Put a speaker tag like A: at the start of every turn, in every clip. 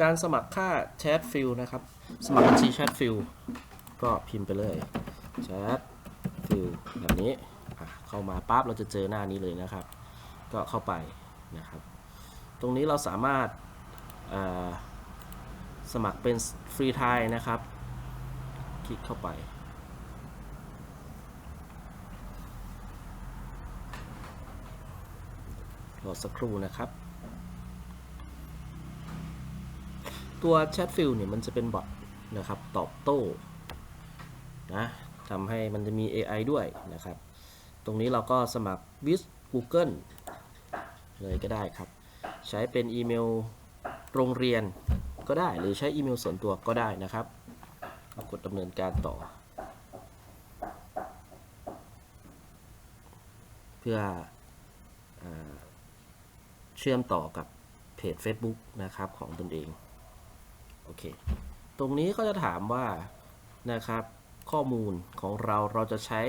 A: การสมัครค่าแชทฟิลนะครับ สมัครบัญชีแชทฟิลก็พิมพ์ไปเลยแชทฟิลแบบนี้เข้ามาปั๊บเราจะเจอหน้านี้เลยนะครับ ก็เข้าไปนะครับ ตรงนี้เราสามารถาสมัครเป็นฟรีไทยนะครับ คลิกเข้าไปรอสักครู่นะครับ ตัวแชทฟิลเนี่ยมันจะเป็นบอทนะครับตอบโต้นะทำให้มันจะมี AI ด้วยนะครับ ตรงนี้เราก็สมัคร with Google เลยก็ได้ครับ ใช้เป็นอีเมลโรงเรียนก็ได้ หรือใช้อีเมลส่วนตัวก็ได้นะครับก็กดดำเนินการต่อ เพื่ออเชื่อมต่อกับเพจ Facebook นะครับของตนเอง โอเค ตรงนี้ก็จะถามว่านะครับข้อมูลของเราเราจะใช้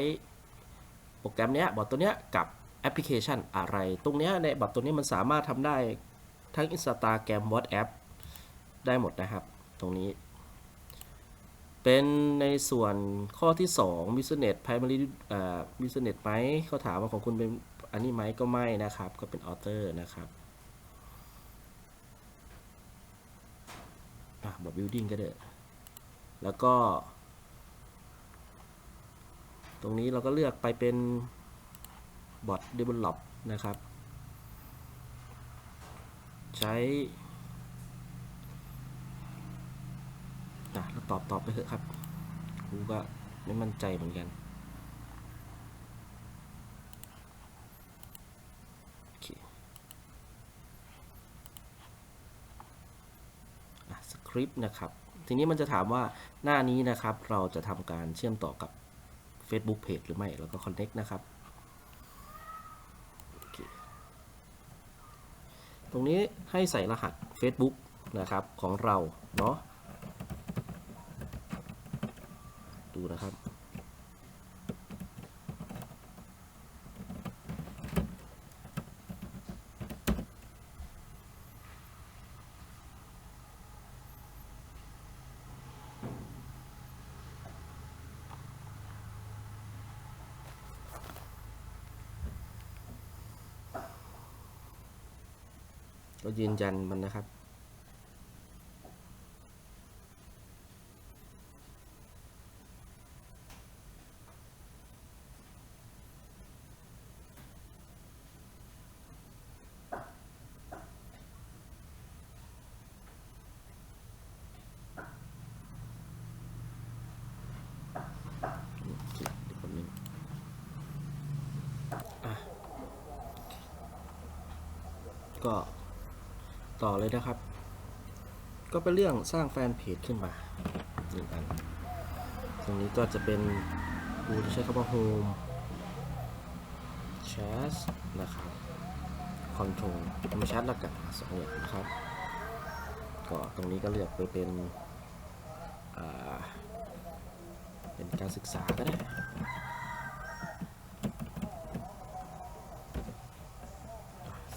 A: โปรแกรมเนี้ยบอทตัวเนี้ยกับแอปพลิเคชันอะไร ตรงเนี้ยในบอทตัวนี้มันสามารถทำได้ทั้ง Instagram WhatsApp ได้หมดนะครับ ตรงนี้ เป็นในส่วนข้อที่ 2 business primary อ่า business ไหมเขาถามว่าของคุณเป็นอันนี้ไหมก็ไม่นะครับ ก็เป็น author นะครับ แบบอ building ก็ได้ แล้วก็ ตรงนี้เราก็เลือกไปเป็น bot develop นะครับ ใช้นะเราตอบตอบไปเถอะครับ กูก็ไม่มั่นใจเหมือนกัน โอเคอะส คลิปนะครับ ทีนี้มันจะถามว่าหน้านี้นะครับ เราจะทำการเชื่อมต่อกับ Facebook Page หรือไม่ แล้วก็ Connect นะครับ ตรงนี้ให้ใส่รหัส Facebook นะครับของเรา เนาะ ดูนะครับ ก็ยืนยันมันนะครับเดี๋ยวแป๊บนึงอะก็ ต่อเลยนะครับ ก็เป็นเรื่องสร้างแฟนเพจขึ้นมาหนึ่งอัน ตรงนี้ก็จะเป็นกูจะใช้คำว่า home chat นะครับ control ธรรมชาติละกันสองอย่างนะครับ ก็ตรงนี้ก็เลือกไปเป็นอ่าเป็นการศึกษาก็ได้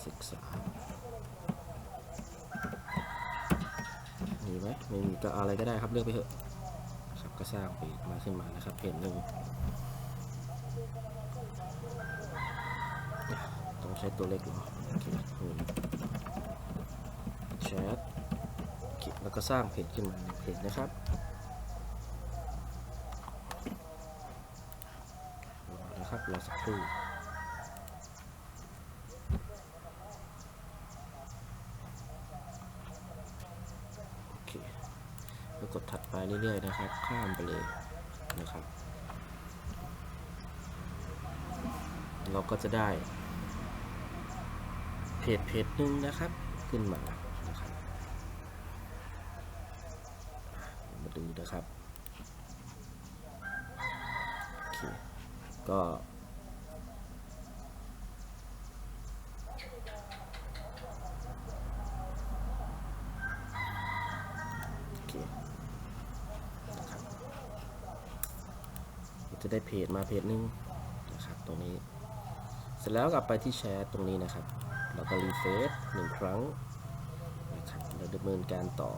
A: ศึกษา มี ไหมไม่มีก็อะไรก็ได้ครับเลือกไปเถอะครับก็สร้างไปมาขึ้นมานะครับเพจหนึ่งต้องใช้ตัวเล็กเหรอโอเคแชทแล้วก็สร้างเพจขึ้นมาเพจนะครับนะครับรอสักครู่โอเค แล้วกดถัดไปเรื่อยๆนะครับ ข้ามไปเลยนะครับ เราก็จะได้เพจเพจหนึ่งนะครับ ขึ้นมานะครับมาดูนะครับ โอเค ก็ โอเคนะครับ จะได้เพจมาเพจหนึงนะครับตรงนี้ เสร็จแล้วกลับไปที่แชร์ตรงนี้นะครับ แล้วก็รีเฟซหนึ่งครั้งนะครับเราดำเนินการต่อ